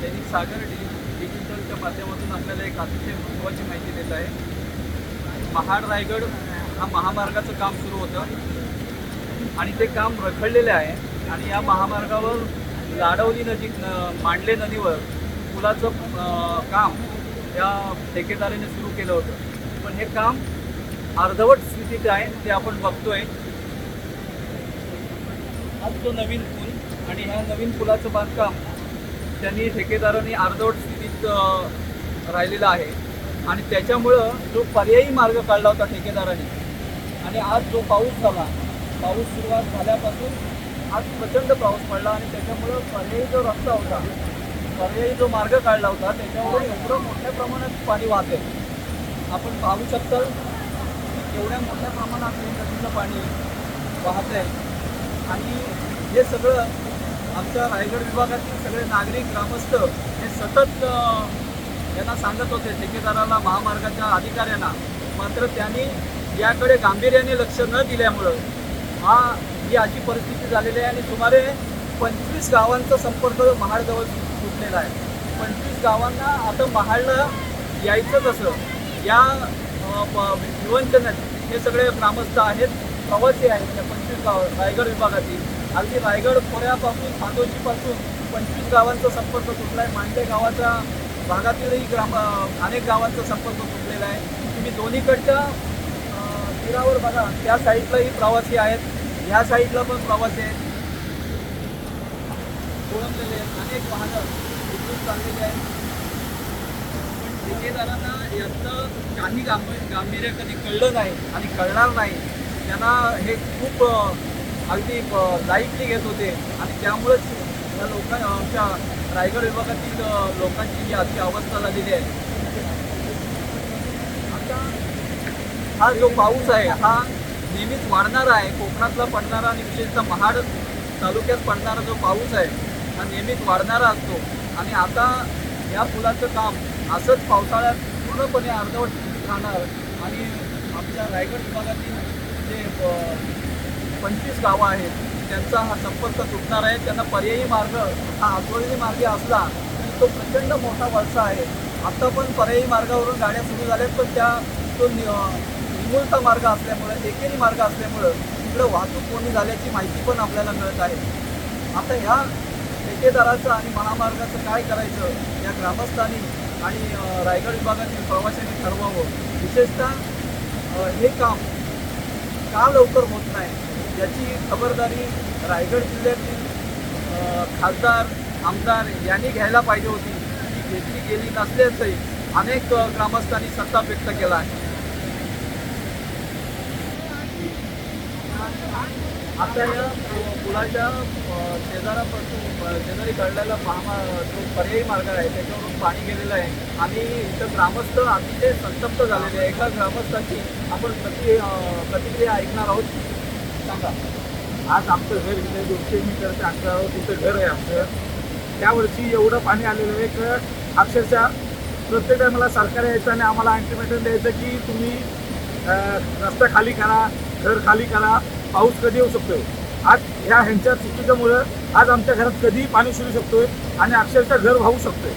दैनिक सागर digi डिजिटलच्या माध्यमातून आपल्याला एक अतिशय महत्त्वाची माहिती देत आहे. महाड रायगड हा महामार्गाचं काम सुरू होतं. आणि ते काम रखडलेले आहे. आणि या महामार्गावर लाडवली नजीक मांडले नदीवर पुलाचं काम या ठेकेदाराने सुरू केलं होतं. पण हे काम अर्धवट स्थितीत आहे ते आपण बघतोय. आज जो नवीन आणि ह्या नवीन पुलाचं बांधकाम त्यांनी ठेकेदारांनी अर्धवट स्थितीत राहिलेलं आहे. आणि त्याच्यामुळं जो पर्यायी मार्ग काढला होता ठेकेदारांनी आणि आज जो पाऊस झाला पाऊस सुरुवात झाल्यापासून आज प्रचंड पाऊस पडला आणि त्याच्यामुळं पर्यायी जो रस्ता होता पर्यायी जो मार्ग काढला होता त्याच्यावर एवढं मोठ्या प्रमाणात पाणी वाहते आपण पाहू शकता एवढ्या मोठ्या प्रमाणात नदीचं पाणी वाहत आहे. आणि हे सगळं आमच्या रायगड विभागातील सगळे नागरिक ग्रामस्थ हे सतत यांना सांगत होते ठेकेदाराला महामार्गाच्या अधिकाऱ्यांना. मात्र त्यांनी याकडे गांभीर्याने लक्ष न दिल्यामुळं हा ही अशी परिस्थिती झालेली आहे आणि सुमारे पंचवीस गावांचा संपर्क महाडजवळ तुटलेला आहे. पंचवीस गावांना आता महाडला यायचं कसं? या अ, विवंचनात हे सगळे ग्रामस्थ आहेत प्रवासी आहेत त्या पंचवीस गाव रायगड विभागातील. अगदी रायगड खोऱ्यापासून सातोशीपासून पंचवीस गावांचा संपर्क तुटला आहे मांडे गावाच्या भागातीलही ग्राम अनेक गावांचा संपर्क तुटलेला आहे. तुम्ही दोन्हीकडच्या तीरावर बघा. त्या साईडलाही प्रवासी आहेत. ह्या साईडला पण प्रवासी आहेत. कोळंबलेले आहेत. अनेक वाहनं इथून चाललेली आहेत. ठेकेदारांना यातलं काही गांभीर गांभीर्य कधी कळलं नाही आणि कळणार नाही. त्यांना हे खूप अगदी लाईटली घेत होते. आणि त्यामुळेच या लोकां आमच्या रायगड विभागातील लोकांची जी अशी अवस्था झालेली आहे. आता हा जो पाऊस आहे हा नेहमीच वाढणारा आहे. कोकणातला पडणारा आणि विशेषतः महाड तालुक्यात पडणारा जो पाऊस आहे हा नेहमीच वाढणारा असतो. आणि आता या पुलाचं काम असंच पावसाळ्यात पूर्णपणे अर्धवट राहणार. आणि आमच्या रायगड विभागातील पंचवीस गावं आहेत. त्यांचा हा संपर्क तुटणार आहे. त्यांना पर्यायी मार्ग हा आजवळणी मार्ग असला तरी तो प्रचंड मोठा वळसा आहे. आता पण पर्यायी मार्गावरून गाड्या सुरू झाल्यात पण त्या तो निमूलता मार्ग असल्यामुळं एकेरी मार्ग असल्यामुळं तिकडं वाहतूक कोणी झाल्याची माहिती पण आपल्याला मिळत आहे. आता ह्या ठेकेदाराचं आणि महामार्गाचं काय करायचं या ग्रामस्थांनी आणि रायगड विभागातील प्रवाशांनी ठरवावं. विशेषतः हे काम का लवकर होत नाही? याची खबरदारी रायगड जिल्ह्यातील खासदार आमदार यांनी घ्यायला पाहिजे होती. ती घेतली गेली नसल्याचंही अनेक ग्रामस्थांनी सत्ता व्यक्त केला आहे. आता या पुलाच्या शेजारापासून शेजारी घडलेला महामा जो पर्यायी मार्ग आहे त्याच्यावरून पाणी गेलेलं आहे. आणि इथं ग्रामस्थ अतिशय संतप्त झालेले आहे. एका ग्रामस्थाची आपण प्रति प्रतिक्रिया ऐकणार आहोत. सांगा. आज आमचं घर इथे दोनशे मीटरच्या अंतरावर तिथं घर आहे आमचं. त्यावर्षी एवढं पाणी आलेलं आहे की अक्षरशः प्रत्येक टायमाला सरकार यायचं आणि आम्हाला अल्टिमेटम द्यायचं की तुम्ही रस्ता खाली करा घर खाली करा पाऊस कधी येऊ शकतोय? आज ह्या ह्यांच्या चुकीच्यामुळं आज आमच्या घरात कधीही पाणी शिरू शकतोय आणि अक्षरशः घर वाहू शकतोय.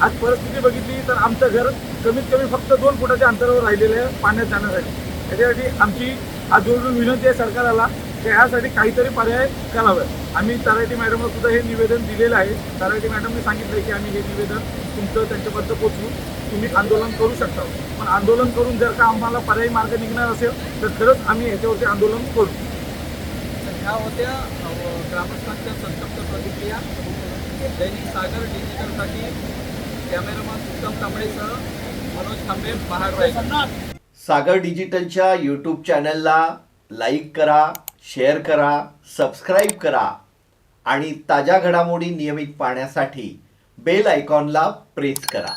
आज परिस्थिती बघितली तर आमचं घर कमीत कमी फक्त दोन फुटाच्या अंतरावर राहिलेलं आहे पाण्यात जाण्यासाठी. त्याच्यासाठी आमची आज जोडून विनंती आहे सरकारला की ह्यासाठी काहीतरी पर्याय करावं. आम्ही तराटी मॅडमला सुद्धा हे निवेदन दिलेलं आहे. तराटी मॅडमने सांगितलं की आम्ही हे निवेदन तुमचं त्यांच्यापर्यंत पोचवू तुम्ही आंदोलन करू शकता. पण आंदोलन करून जर का आम्हाला पर्यायी मार्ग निघणार असेल तर खरंच आम्ही ह्याच्यावरती आंदोलन करू. तर ह्या होत्या ग्रामस्थांच्या संतप्त प्रतिक्रिया. दैनिक सागर डिजिटलसाठी कॅमेरामन उत्तम तांबडेसह मनोज खांबे महाड सागर डिजिटलच्या यूट्यूब चॅनलला लाईक करा शेअर करा सबस्क्राईब करा आणि ताज्या घडामोडी नियमित पाहण्यासाठी बेल आयकॉनला प्रेस करा.